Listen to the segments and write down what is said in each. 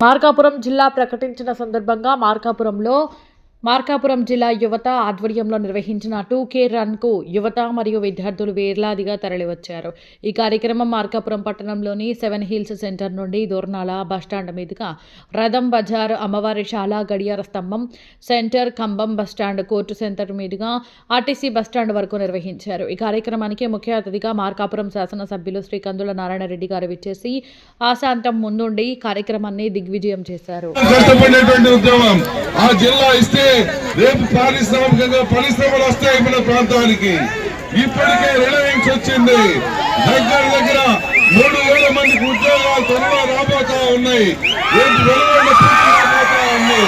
మార్కాపురం జిల్లా ప్రకటించిన సందర్భంగా మార్కాపురంలో మార్కాపురం జిల్లా యువత ఆధ్వర్యంలో నిర్వహించిన టూ కే రన్కు యువత మరియు విద్యార్థులు వేలాదిగా తరలివచ్చారు. ఈ కార్యక్రమం మార్కాపురం పట్టణంలోని సెవెన్ హిల్స్ సెంటర్ నుండి దోర్నాల బస్టాండ్ మీదుగా రథం బజార్ అమ్మవారి శాల గడియార స్తంభం centre Kambam bus stand court centre మీదుగా ఆర్టీసీ బస్టాండ్ వరకు నిర్వహించారు. ఈ కార్యక్రమానికి ముఖ్య అతిథిగా మార్కాపురం శాసనసభ్యులు శ్రీ కందుల నారాయణ రెడ్డి గారు విచ్చేసి ఆశాంతం ముందుండి కార్యక్రమాన్ని దిగ్విజయం చేశారు. ఆ జిల్లా ఇస్తే రేపు పారిశ్రామికంగా పరిశ్రమలు వస్తాయి మన ప్రాంతానికి. ఇప్పటికే రిలయన్స్ వచ్చింది. దగ్గర దగ్గర మూడు వేల మందికి ఉద్యోగాలు త్వరలో రాబోతా ఉన్నాయి. రేపు వెలువడి పూర్తి రాబోతా ఉంది.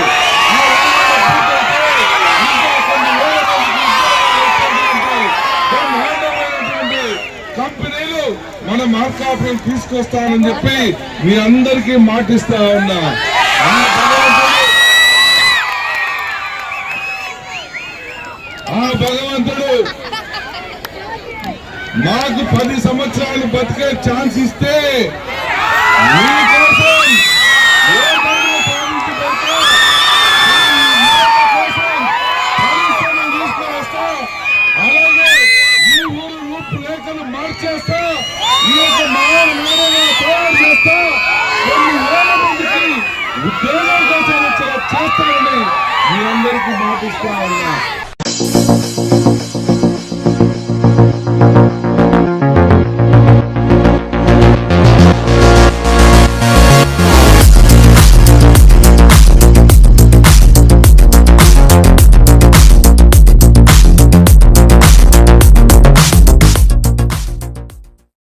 కంపెనీలు మన మార్కాపురం తీసుకొస్తానని చెప్పి మీ అందరికీ మాటిస్తా ఉన్నా. ఆ భగవంతుడు మాకు నాకు పది సంవత్సరాలు బతికే ఛాన్స్ ఇస్తే అలాగే మార్చేస్తా. ఈ యొక్క తయారు చేస్తా. కొన్ని వేల మందికి ఉద్యోగం చేస్తానని మీ అందరికీ మాటిస్తా ఉన్నా.